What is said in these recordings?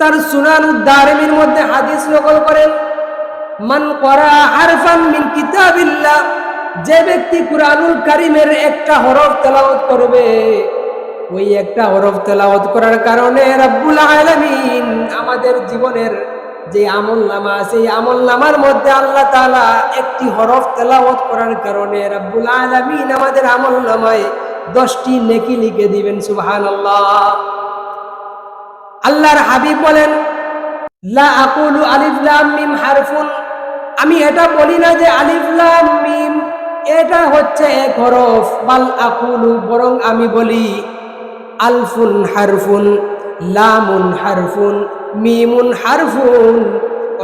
তার সুনান উদ্দারমির মধ্যে হাদিস নকল করেন, মান করা হারফান মিন কিতাবিল্লাহ যে ব্যক্তি কুরআনুল কারিমের একটা হরফ তেলাওয়াত করবে, ওই একটা হরফ তেলাওয়াত করার কারণে রাব্বুল আলামিন আমাদের জীবনের যে আমল নামা এই আমল নামার মধ্যে আল্লাহ তাআলা একটি হরফ তেলাওয়াত করার কারণে রাব্বুল আলামিন আমাদের আমল নামায় দশটি নেকি লিখে দিবেন, সুবহানাল্লাহ। আল্লাহর হাবিব বলেন, লা আকুলু আলিফ লাম মিম হারফুন। আমি এটা বলি না যে আলিফ লাম মিম, এটা হচ্ছে এক হরফ। বাল আকুলু, বরং আমি বলি, আলফুন হারফুন, লামুন হারফুন, মিমুন হারফুন।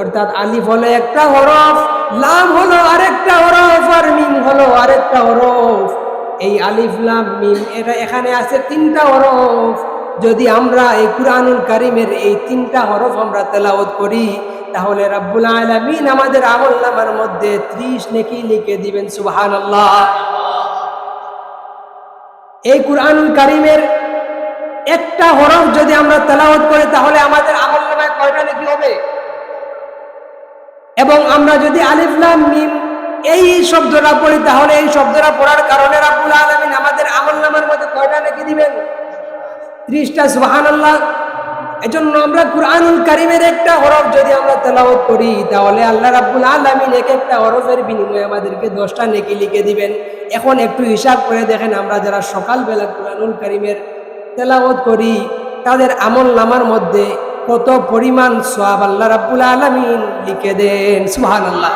অর্থাৎ আলিফ হলো একটা হরফ, লাম হলো আরেকটা হরফ, আর মিম হলো আরেকটা হরফ। এই আলিফ লাম মিম, এটা এখানে আছে তিনটা হরফ। যদি আমরা এই কুরআনুল কারিমের এই তিনটা হরফ আমরা তেলাওয়াত করি, তাহলে রাব্বুল আলামিন আমাদের আমল নামার মধ্যে 30 নেকি লিখে দিবেন, সুবহানাল্লাহ। এই কুরআনুল কারিমের একটা হরফ যদি আমরা তেলাওয়াত করি, তাহলে আমাদের আমল নামায় কয়টা নেকি হবে? এবং আমরা যদি আলিফ লাম মিম এই শব্দটা পড়ি, তাহলে এই শব্দটা পড়ার কারণে রাব্বুল আলামিন আমাদের আমল নামার মধ্যে কয়টা নেকি দিবেন ত্রিশটা সুবহানাল্লাহ। এজন্য আমরা কুরআনুল কারিমের একটা হরফ যদি আমরা তেলাওয়াত করি, তাহলে আল্লাহ রাব্বুল আলামিন এক একটা হরফের বিনিময়ে আমাদেরকে দশটা নেকি লিখে দিবেন। এখন একটু হিসাব করে দেখেন, আমরা যারা সকালবেলা কুরআনুল কারিমের তেলাওয়াত করি, তাদের আমল নামার মধ্যে কত পরিমাণ সওয়াব আল্লাহ রাব্বুল আলামিন লিখে দেন, সুবহানাল্লাহ।